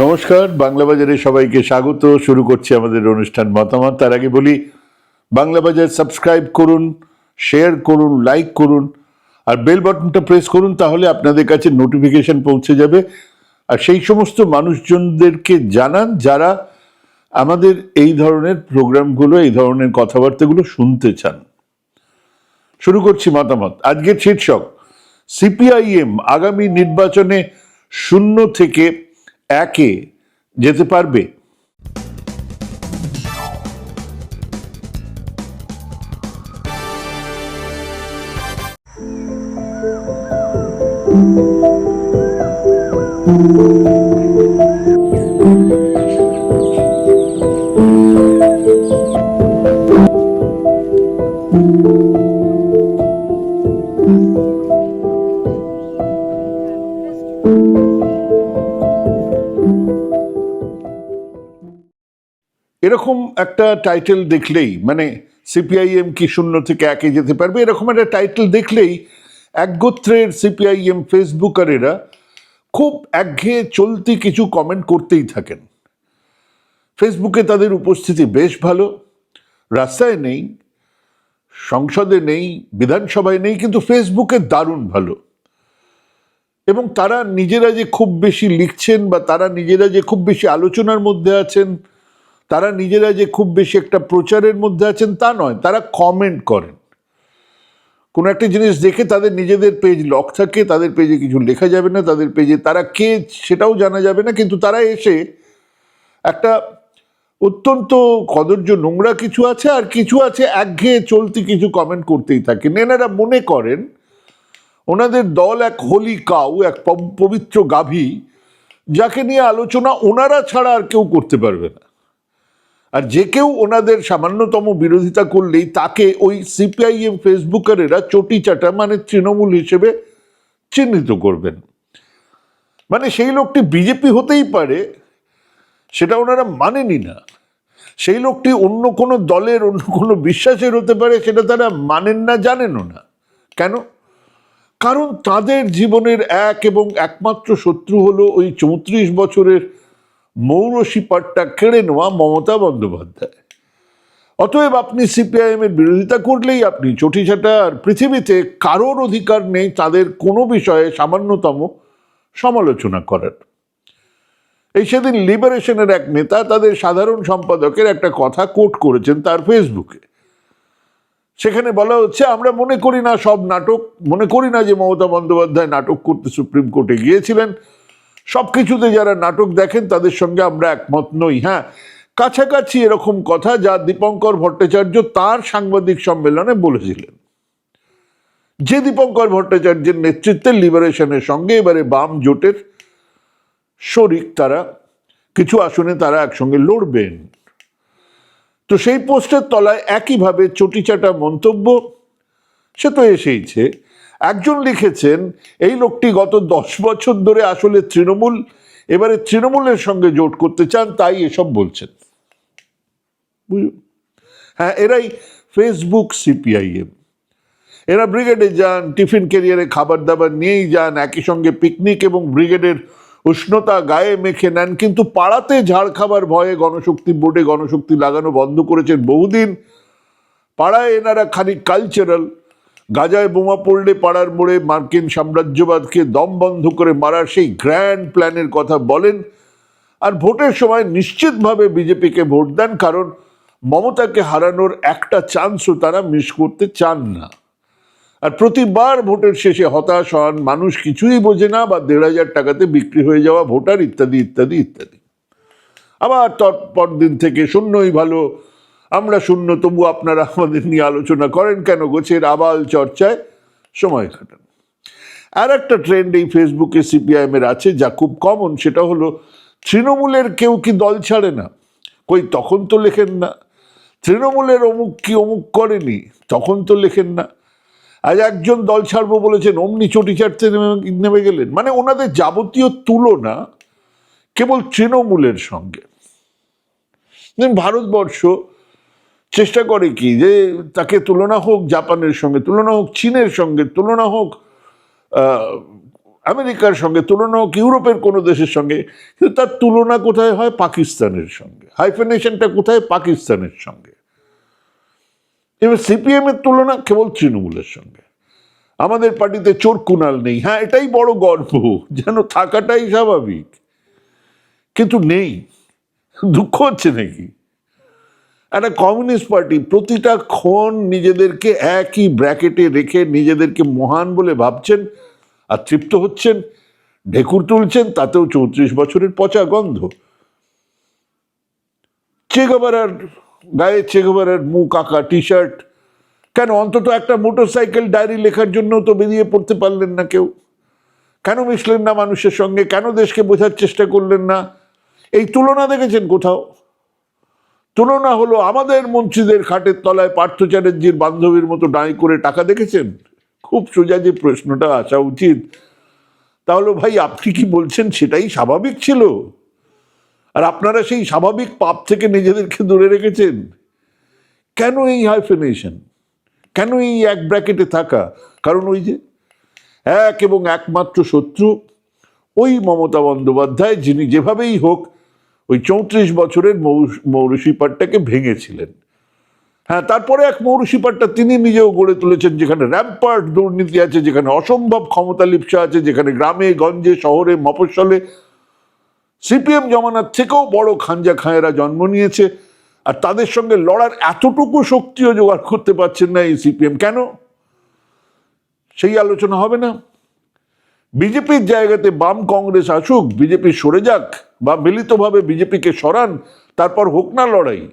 নমস্কার, বাংলা বাজারে সবাইকে স্বাগত। শুরু করছি আমাদের অনুষ্ঠান মতামত। তার আগে বলি, বাংলা বাজার সাবস্ক্রাইব করুন, শেয়ার করুন, লাইক করুন, আর বেল বাটনটা প্রেস করুন, তাহলে আপনাদের কাছে নোটিফিকেশন পৌঁছে যাবে। আর সেই সমস্ত মানুষজনদেরকে জানান, যারা আমাদের এই ধরনের প্রোগ্রামগুলো, এই ধরনের কথাবার্তাগুলো শুনতে চান। শুরু করছি মতামত। আজকের শীর্ষক, সিপিআইএম আগামী নির্বাচনে শূন্য থেকে একে যেতে পারবে। এরকম একটা টাইটেল দেখলেই মানে সিপিআইএম কি শূন্য থেকে একে যেতে পারবে, এরকম একটা টাইটেল দেখলেই এক গোত্রের সিপিআইএম ফেসবুকারেরা খুব একঘেয়ে চলতি কিছু কমেন্ট করতেই থাকেন। ফেসবুকে তাদের উপস্থিতি বেশ ভালো, রাস্তায় নেই, সংসদে নেই, বিধানসভায় নেই, কিন্তু ফেসবুকে দারুণ ভালো। এবং তারা নিজেরা যে খুব বেশি লিখছেন বা তারা নিজেরা যে খুব বেশি আলোচনার মধ্যে আছেন তারা নিজেরা যে খুব বেশি একটা প্রচারের মধ্যে আছেন তা নয়, তারা কমেন্ট করেন। কোনো একটা জিনিস দেখে তাদের নিজেদের পেজ লক থাকে, তাদের পেজে কিছু লেখা যাবে না, তাদের পেজে তারা কে সেটাও জানা যাবে না, কিন্তু তারা এসে একটা অত্যন্ত কদর্য নোংরা কিছু আছে আর কিছু আছে একঘেয়ে চলতি কিছু কমেন্ট করতেই থাকেন। এনারা মনে করেন, ওনাদের দল এক হোলি কাউ, এক পব- পবিত্র গাভী, যাকে নিয়ে আলোচনা ওনারা ছাড়া আর কেউ করতে পারবে না। আর যে কেউ ওনাদের সামান্যতম বিরোধিতা করলেই তাকে ওই সিপিআইএম ফেসবুকারেরা চটি চাটা মানে তৃণমূল হিসেবে চিহ্নিত করবেন। মানে সেই লোকটি বিজেপি হতেই পারে, সেটা ওনারা মানেনি না। সেই লোকটি অন্য কোনো দলের, অন্য কোনো বিশ্বাসের হতে পারে, সেটা তারা মানেন না, জানেনও না। কেন? কারণ তাদের জীবনের এক এবং একমাত্র শত্রু হলো ওই চৌত্রিশ বছরের মৌরসী পাট্টা কেড়ে নেওয়া মমতা বন্দ্যোপাধ্যায়। অতএব আপনি সিপিআইএম এর বিরোধিতা করলেই আপনি চটিছাটা আর পৃথিবীতে কারোর অধিকার নেই, তাদের কোনো বিষয়ে সামান্যতম সমালোচনা করার। এই সেদিন লিবারেশনের এক নেতা তাদের সাধারণ সম্পাদকের একটা কথা কোট করেছেন তার ফেসবুকে সেখানে বলা হচ্ছে, আমরা মনে করি না সব নাটক, মনে করি না যে মমতা বন্দ্যোপাধ্যায় নাটক করতে সুপ্রিম কোর্টে গিয়েছিলেন। সব কিছুতে যারা নাটক দেখেন, তাদের সঙ্গে আমরা একমত নই হ্যাঁ? কাছাকাছি এরকম কথা যা দীপঙ্কর ভট্টাচার্য তার সাংবাদিক সম্মেলনে বলেছিলেন। যে দীপঙ্কর ভট্টাচার্যের নেতৃত্বে লিবারেশনের সঙ্গে এবারে বাম জোটের শরিক তারা, কিছু আসনে তারা একসঙ্গে লড়বেন। তো সেই পোস্টের তলায় একইভাবে চটিচাটা মন্তব্য, সে তো এসেইছে। একজন লিখেছেন, এই লোকটি গত দশ বছর ধরে আসলে তৃণমূল, এবারে তৃণমূলের সঙ্গে জোট করতে চান, তাই এসব বলছেন। হ্যাঁ এরাই ফেসবুক সিপিআইএম। এরা ব্রিগেডে যান, টিফিন ক্যারিয়ারে খাবার দাবার নিয়েই যান, একই সঙ্গে পিকনিক এবং ব্রিগেডের উষ্ণতা গায়ে মেখে নেন, কিন্তু পাড়াতে ঝাড় খাবার ভয়ে গণশক্তি বোর্ডে গণশক্তি লাগানো বন্ধ করেছেন বহুদিন। পাড়ায় এনারা খানিক কালচারাল গাজায় বোমা পড়লে পাড়ার মোড়ে মার্কিন সাম্রাজ্যবাদকে দম বন্ধ করে মারার সেই গ্র্যান্ড প্ল্যানের কথা বলেন। আর ভোটের সময় নিশ্চিতভাবে বিজেপিকে ভোট দেন, কারণ মমতাকে হারানোর একটা চান্সও তারা মিস করতে চান না। আর প্রতিবার ভোটের শেষে হতাশ হন মানুষ, কিছুই বোঝে না বা দেড় হাজার টাকাতে বিক্রি হয়ে যাওয়া ভোটার ইত্যাদি ইত্যাদি ইত্যাদি। আবার তৎপর দিন থেকে শূন্যই ভালো আমরা শূন্য তবু আপনারা আমাদের নিয়ে আলোচনা করেন কেন গোছের আবাল চর্চায় সময় কাটান। আর একটা ট্রেন্ড এই ফেসবুকে সিপিআইএম এর আছে, যা খুব কমন সেটা হলো তৃণমূলের কেউ কি দল ছাড়ে না? কই, তখন তো লেখেন না। তৃণমূলের অমুক কি অমুক করেনি, তখন তো লেখেন না। আজ একজন দল ছাড়বো বলেছেন, অমনি চটি চাটতে নেমে গেলেন। মানে ওনাদের যাবতীয় তুলনা কেবল তৃণমূলের সঙ্গে। ভারতবর্ষ চেষ্টা করে কি যে তাকে তুলনা হোক, জাপানের সঙ্গে তুলনা হোক, চীনের সঙ্গে তুলনা হোক আমেরিকার সঙ্গে তুলনা হোক, ইউরোপের কোনো দেশের সঙ্গে। কিন্তু তার তুলনা কোথায় হয়? পাকিস্তানের সঙ্গে। হাইফেনেশনটা কোথায়? পাকিস্তানের সঙ্গে। এবার সিপিএম এর তুলনা কেবল তৃণমূলের সঙ্গে। আমাদের পার্টিতে চোর কুনাল নেই। হ্যাঁ এটাই বড় গর্ব, যেন থাকাটাই স্বাভাবিক। কিন্তু নেই। দুঃখ হচ্ছে নাকি? একটা কমিউনিস্ট পার্টি প্রতিটা ক্ষণ নিজেদেরকে একই ব্র্যাকেটে রেখে নিজেদেরকে মহান বলে ভাবছেন আর তৃপ্ত হচ্ছেন, ঢেকুর তুলছেন, তাতেও চৌত্রিশ বছরের পচা গন্ধ। চেগোবারার গায়ে চেগোবারার মুখ আঁকা টি শার্ট কেন অন্তত একটা মোটরসাইকেল ডায়েরি লেখার জন্য তো বেরিয়ে পড়তে পারলেন না কেউ? কেন মিশলেন না মানুষের সঙ্গে? কেন দেশকে বোঝার চেষ্টা করলেন না? এই তুলনা দেখেছেন কোথাও? তুলনা হলো আমাদের মন্ত্রীদের খাটের তলায় পার্থ চ্যাটার্জির বান্ধবীর মতো ডাঁই করে টাকা দেখেছেন? খুব সোজা যে প্রশ্নটা আসা উচিত। তাহলে ভাই, আপনি কি বলছেন সেটাই স্বাভাবিক ছিল? আর আপনারা সেই স্বাভাবিক পাপ থেকে নিজেদেরকে দূরে রেখেছেন? কেন এই হাইফেনেশন কেন এই এক ব্র্যাকেটে থাকা? কারণ ওই যে এক এবং একমাত্র শত্রু, ওই মমতা বন্দ্যোপাধ্যায়, যিনি যেভাবেই হোক ওই চৌত্রিশ বছরের মৌর- মৌরসী পাটটাকে ভেঙেছিলেন। হ্যাঁ তারপরে এক মৌরসী পাটটা তিনি নিজেও গড়ে তুলেছেন, যেখানে র্যাম্পার্ট দুর্নীতি আছে, যেখানে অসম্ভব ক্ষমতা লিপ্সা আছে, যেখানে গ্রামে, গঞ্জে, শহরে, মফস্বলে সিপিএম জমানার থেকেও বড় খাঞ্জা খায়েরা জন্ম নিয়েছে, আর তাদের সঙ্গে লড়ার এতটুকু শক্তিও জোগাড় করতে পারছেন না এই সিপিএম। কেন? সেই আলোচনা হবে না। বিজেপির জায়গাতে বাম কংগ্রেস আসুক, বিজেপি সরে যাক বা মিলিতভাবে বিজেপিকে সরান, তারপর হোক না লড়াই।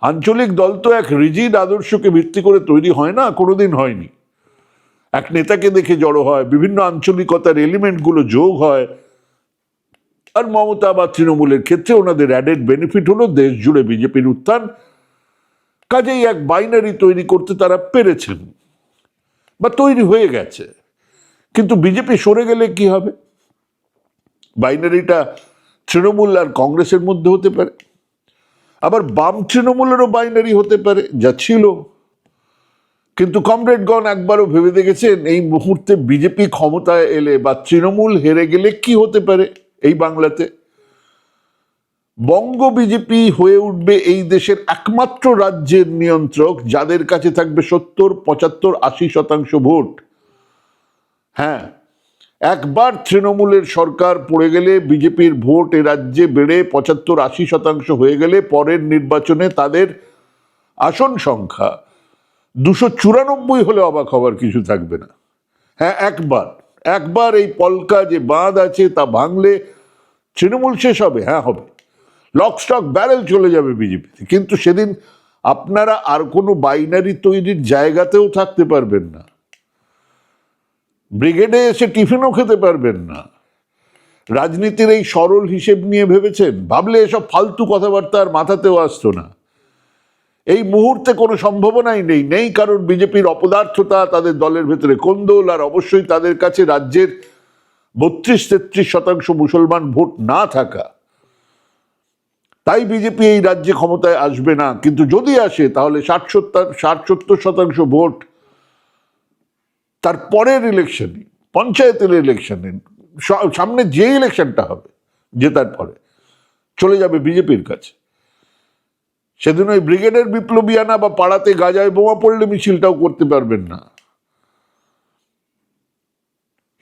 আঞ্চলিক দল তো এক রিজিড আদর্শকে ভিত্তি করে তৈরি হয় না, কোনোদিন হয়নি। এক নেতাকে দেখে জড়ো হয়, বিভিন্ন আঞ্চলিকতার এলিমেন্টগুলো যোগ হয়। আর মমতা বা তৃণমূলের ক্ষেত্রে ওনাদের অ্যাডেড বেনিফিট হলো দেশ জুড়ে বিজেপির উত্থান। কাজেই এক বাইনারি তৈরি করতে তারা পেরেছেন। বা তৈরি হয়ে গেছে। কিন্তু বিজেপি সরে গেলে কি হবে? বাইনারিটা তৃণমূল আর কংগ্রেসের মধ্যে হতে পারে। আবার বাম তৃণমূলেরও বাইনারি হতে পারে, যা ছিল। কিন্তু কমরেডগণ একবারও ভেবে দেখেছেন, এই মুহূর্তে বিজেপি ক্ষমতায় এলে বা তৃণমূল হেরে গেলে কি হতে পারে এই বাংলাতে? বঙ্গ বিজেপি হয়ে উঠবে এই দেশের একমাত্র রাজ্যের নিয়ন্ত্রক, যাদের কাছে থাকবে সত্তর, পঁচাত্তর, আশি শতাংশ ভোট। হ্যাঁ একবার তৃণমূলের সরকার পড়ে গেলে বিজেপির ভোট এ রাজ্যে বেড়ে পঁচাত্তর আশি শতাংশ হয়ে গেলে পরের নির্বাচনে তাদের আসন সংখ্যা দুশো চুরানব্বই হলে অবাক হওয়ার কিছু থাকবে না। হ্যাঁ একবার একবার এই পলকা যে বাঁধ আছে তা ভাঙলে তৃণমূল শেষ হবে হ্যাঁ হবে। লক স্টক ব্যারেল চলে যাবে বিজেপিতে, কিন্তু সেদিন আপনারা আর কোনো বাইনারি তৈরির জায়গাতেও থাকতে পারবেন না। ব্রিগেডে এসে টিফিনও খেতে পারবেন না। রাজনীতির এই সরল হিসেব নিয়ে ভেবেছেন, ভাবলে এসব ফালতু কথাবার্তা আর মাথাতেও আসতো না। এই মুহূর্তে কোনো সম্ভাবনাই নেই নেই কারণ বিজেপির অপদার্থতা তাদের দলের ভেতরে কোন্দল, আর অবশ্যই তাদের কাছে রাজ্যের বত্রিশ তেত্রিশ শতাংশ মুসলমান ভোট না থাকা। তাই বিজেপি এই রাজ্যে ক্ষমতায় আসবে না, কিন্তু যদি আসে তাহলে ষাট সত্তর ষাট সত্তর শতাংশ ভোট তার পরের ইলেকশনে পঞ্চায়েতের ইলেকশনে সামনে যে ইলেকশনটা হবে জেতার পরে, চলে যাবে বিজেপির কাছে। সেদিন ওই ব্রিগেডের বিপ্লবীয়ানা বা পাড়াতে গাজায় বোমা পড়লে মিছিলটাও করতে পারবেন না।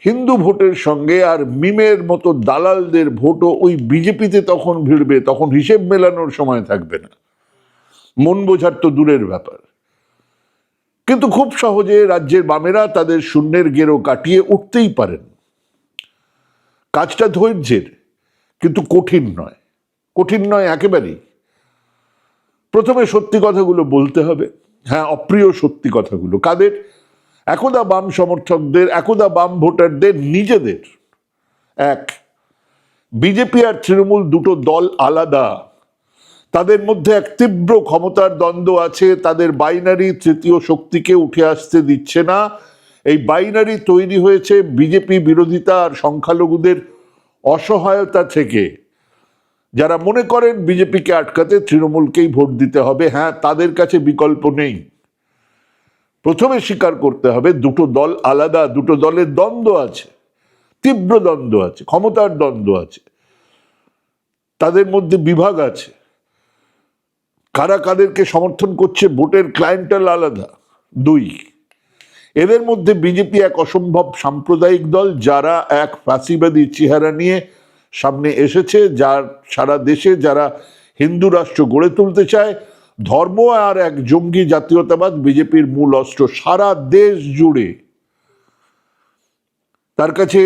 হিন্দু ভোটের সঙ্গে আর মিমের মতো দালালদের ভোটও ওই বিজেপিতে তখন ভিড়বে, তখন হিসেব মেলানোর সময় থাকবে না। মন বোঝার তো দূরের ব্যাপার। কিন্তু খুব সহজে রাজ্যের বামেরা তাদের শূন্যের গেরো কাটিয়ে উঠতেই পারেন। কাজটা ধৈর্যের, কিন্তু কঠিন নয়। কঠিন নয় একেবারেই। প্রথমে সত্যি কথাগুলো বলতে হবে। হ্যাঁ অপ্রিয় সত্যি কথাগুলো। কাদের? একদা বাম সমর্থকদের, একদা বাম ভোটারদের, নিজেদের। এক, বিজেপি আর তৃণমূল দুটো দল আলাদা। তাদের মধ্যে এক তীব্র ক্ষমতার দ্বন্দ্ব আছে, তাদের বাইনারি তৃতীয় শক্তিকে উঠে আসতে দিচ্ছে না। এই বাইনারি তৈরি হয়েছে বিজেপি বিরোধিতা আর সংখ্যালঘুদের অসহায়তা থেকে। যারা মনে করেন বিজেপিকে আটকাতে তৃণমূলকেই ভোট দিতে হবে হ্যাঁ তাদের কাছে বিকল্প নেই। প্রথমে স্বীকার করতে হবে, দুটো দল আলাদা, দুটো দলের দ্বন্দ্ব আছে, তীব্র দ্বন্দ্ব আছে, ক্ষমতার দ্বন্দ্ব আছে। তাদের মধ্যে বিভাগ আছে। কারা কাদেরকে সমর্থন করছে ভোটের ক্লায়েন্টাল আলাদা? দুই, এদের মধ্যে বিজেপি এক অসম্ভব সাম্প্রদায়িক দল যারা এক ফাঁসিবাদী চেহারা নিয়ে সামনে এসেছে, যার সারা দেশে যারা হিন্দু রাষ্ট্র গড়ে তুলতে চায়, ধর্ম আর এক জঙ্গি জাতীয়তাবাদ বিজেপির মূল অস্ত্র সারা দেশ জুড়ে। তার কাছে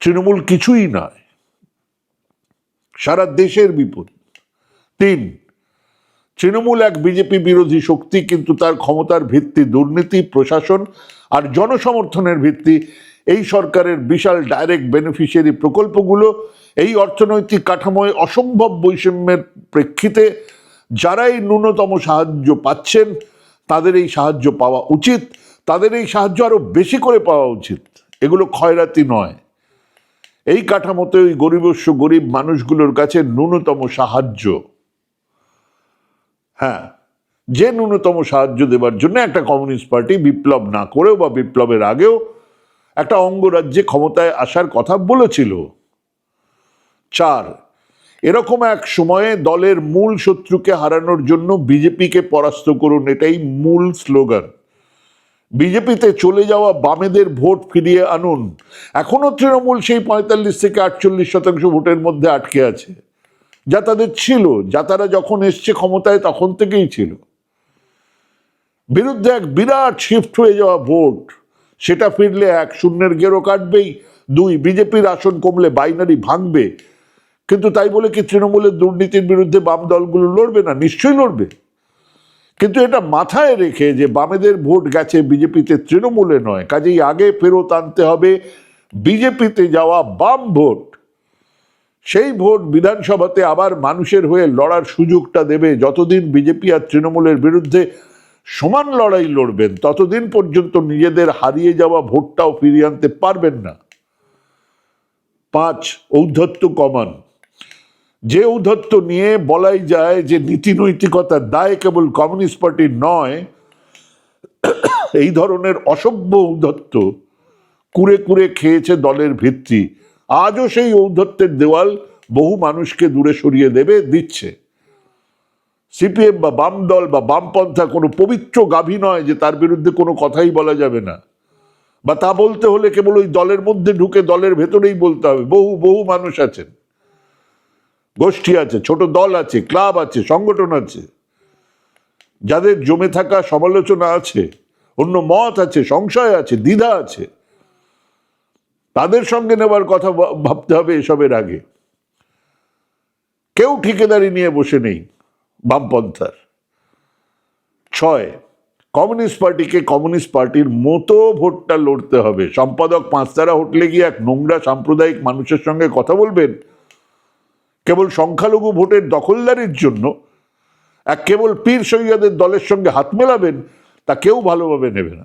তৃণমূল কিছুই নয়, সারা দেশের বিপরীত। তিন তৃণমূল এক বিজেপি বিরোধী শক্তি, কিন্তু তার ক্ষমতার ভিত্তি দুর্নীতি, প্রশাসন আর জনসমর্থনের ভিত্তি। এই সরকারের বিশাল ডাইরেক্ট বেনিফিশিয়ারি প্রকল্পগুলো এই অর্থনৈতিক কাঠামোয় অসম্ভব বৈষম্যের প্রেক্ষিতে যারাই ন্যূনতম সাহায্য পাচ্ছেন, তাদের এই সাহায্য পাওয়া উচিত। তাদের এই সাহায্য আরও বেশি করে পাওয়া উচিত। এগুলো ক্ষয়রাতি নয়। এই কাঠামোতে ওই গরিবস্য গরিব মানুষগুলোর কাছে ন্যূনতম সাহায্য। হ্যাঁ যে ন্যূনতম সাহায্য দেবার জন্য একটা কমিউনিস্ট পার্টি বিপ্লব না করেও বা বিপ্লবের আগেও একটা অঙ্গরাজ্যে ক্ষমতায় আসার কথা বলেছিল। চার, এরকম এক সময়ে দলের মূল শত্রুকে হারানোর জন্য বিজেপিকে পরাস্ত করুন এটাই মূল স্লোগান। বিজেপিতে চলে যাওয়া বামেদের ভোট ফিরিয়ে আনুন। এখনও তৃণমূল সেই পঁয়তাল্লিশ থেকে আটচল্লিশ শতাংশ ভোটের মধ্যে আটকে আছে। যা তাদের ছিল, যা তারা যখন এসছে ক্ষমতায় তখন থেকেই ছিল। বিরুদ্ধে এক বিরাট শিফট হয়ে যাওয়া ভোট, সেটা ফিরলে এক শূন্যের গেরো কাটবেই, দুই বিজেপির আসন কমলে বাইনারি ভাঙবে। কিন্তু তাই বলে কি তৃণমূলের দুর্নীতির বিরুদ্ধে বাম দলগুলো লড়বে না? নিশ্চয়ই লড়বে। কিন্তু এটা মাথায় রেখে যে বামেদের ভোট গেছে বিজেপিতে তৃণমূলে নয়, কাজেই আগে ফেরত আনতে হবে বিজেপিতে যাওয়া বাম ভোট। সেই ভোট বিধানসভাতে আবার মানুষের হয়ে লড়ার সুযোগটা দেবে। যতদিন বিজেপি আর তৃণমূলের বিরুদ্ধে সমান লড়াই লড়বেন, ততদিন পর্যন্ত নিজেদের হারিয়ে যাওয়া ভোটটাও ফিরিয়ে আনতে পারবেন না। পাঁচ, ঔদ্ধত্য কমান। যে ঔদ্ধত্য নিয়ে বলাই যায় যে নীতি নৈতিকতার দায় কেবল কমিউনিস্ট পার্টির নয়, এই ধরনের অসভ্য ঔদ্ধত্য কুড়ে কুড়ে খেয়েছে দলের ভিত্তি। আজও সেই ঔদ্ধত্যের দেওয়াল বহু মানুষকে দূরে সরিয়ে দেবে, দিচ্ছে। সিপিএম বা বাম দল বা বামপন্থা কোনো পবিত্র গাভী নয় যে তার বিরুদ্ধে কোনো কথাই বলা যাবে না। বা তা বলতে হলে কেবল ওই দলের মধ্যে ঢুকে দলের ভেতরেই বলতে হবে। বহু বহু মানুষ আছেন। গোষ্ঠী আছে, ছোট দল আছে, ক্লাব আছে, সংগঠন আছে। যাদের জমে থাকা সমালোচনা আছে, অন্য মত আছে, সংশয় আছে, দ্বিধা আছে। তাদের সঙ্গে নেবার কথা ভাবতে হবে এসবের আগে। কেউ ঠিকাদারি নিয়ে বসে নেই, বামপন্থার। ছয়, কমিউনিস্ট পার্টিকে কমিউনিস্ট পার্টির মতো ভোটটা লড়তে হবে। সম্পাদক পাঁচতারা হোটেলে গিয়ে এক নোংরা সাম্প্রদায়িক মানুষের সঙ্গে কথা বলবেন? কেবল সংখ্যালঘু ভোটের দখলদারির জন্য? এক কেবল পীর সৈয়দের দলের সঙ্গে হাত মেলাবেন? তা কেউ ভালোভাবে নেবে না।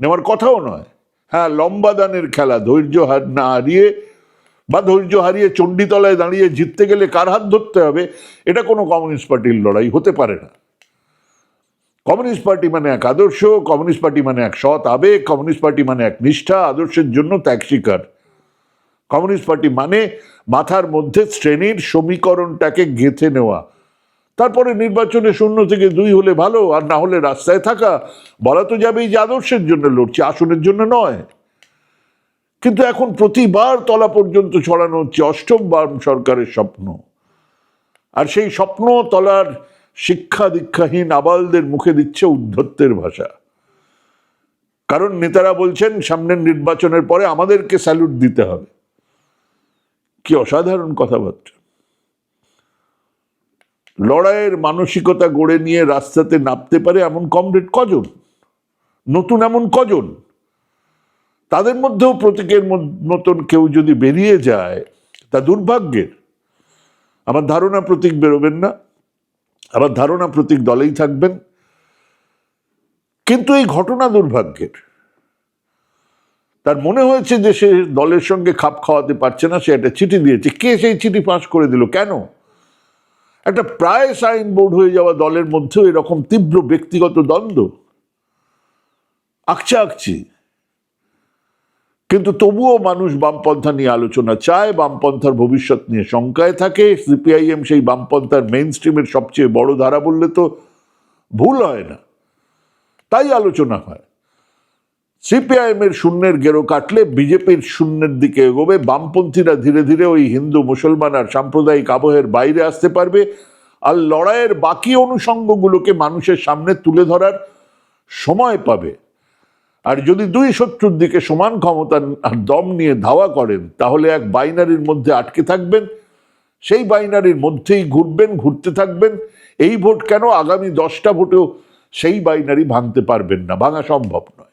নেওয়ার কথাও নয়। হ্যাঁ লম্বা দানের খেলা, ধৈর্য না হারিয়ে বা ধৈর্য হারিয়ে চণ্ডীতলায় দাঁড়িয়ে জিততে গেলে কার হাত ধরতে হবে? এটা কোনো কমিউনিস্ট পার্টির লড়াই, হতে পারে না। কমিউনিস্ট পার্টি মানে এক আদর্শ, কমিউনিস্ট পার্টি মানে এক সৎ আবেগ, কমিউনিস্ট পার্টি মানে এক নিষ্ঠা, আদর্শের জন্য ত্যাগ স্বীকার। কমিউনিস্ট পার্টি মানে মাথার মধ্যে শ্রেণির সমীকরণটাকে গেঁথে নেওয়া তারপরে নির্বাচনে শূন্য থেকে দুই হলে ভালো, আর না হলে রাস্তায় থাকা। বলা তো যাবেই যে আদর্শের জন্য লড়ছে, আসনের জন্য নয়। কিন্তু এখন প্রতিবার তলা পর্যন্ত ছড়ানো হচ্ছে অষ্টম বাম সরকারের স্বপ্ন। আর সেই স্বপ্ন তলার শিক্ষা দীক্ষাহীন আবালদের মুখে দিচ্ছে উদ্ধত্তের ভাষা। কারণ নেতারা বলছেন, সামনের নির্বাচনের পরে আমাদেরকে স্যালুট দিতে হবে। কি অসাধারণ কথাবার্তা। লড়াইয়ের মানসিকতা গড়ে নিয়ে রাস্তাতে নামতে পারে এমন কমরেড কজন? নতুন এমন কজন? তাদের মধ্যেও প্রতীকের মত- মতন কেউ যদি বেরিয়ে যায়, তা দুর্ভাগ্যের। আমার ধারণা প্রতীক বেরোবেন না। আমার ধারণা প্রতীক দলেই থাকবেন। কিন্তু এই ঘটনা দুর্ভাগ্যের। তার মনে হয়েছে যে সে দলের সঙ্গে খাপ খাওয়াতে পারছে না, সে একটা চিঠি দিয়েছে। কে সেই চিঠি পাশ করে দিল? কেন? একটা প্রায় সাইন বোর্ড হয়ে যাওয়া দলের মধ্যেও এরকম তীব্র ব্যক্তিগত দ্বন্দ্ব। আকচা আকচি। কিন্তু তবুও মানুষ বামপন্থা নিয়ে আলোচনা চায়, বামপন্থার ভবিষ্যৎ নিয়ে শঙ্কায় থাকে। সিপিআইএম সেই বামপন্থার মেইন স্ট্রিমের সবচেয়ে বড় ধারা বললে তো ভুল হয় না। তাই আলোচনা হয়। সিপিআইএম এর শূন্যের গেরো কাটলে বিজেপির শূন্যের দিকে এগোবে। বামপন্থীরা ধীরে ধীরে ওই হিন্দু মুসলমান আর সাম্প্রদায়িক আবহের বাইরে আসতে পারবে আর লড়াইয়ের বাকি অনুষঙ্গগুলোকে মানুষের সামনে তুলে ধরার সময় পাবে। আর যদি দুই শত্রুর দিকে সমান ক্ষমতা আর দম নিয়ে ধাওয়া করেন, তাহলে এক বাইনারির মধ্যে আটকে থাকবেন। সেই বাইনারির মধ্যেই ঘুরবেন, ঘুরতে থাকবেন। এই ভোট কেন আগামী দশটা ভোটেও সেই বাইনারি ভাঙতে পারবেন না। ভাঙা সম্ভব নয়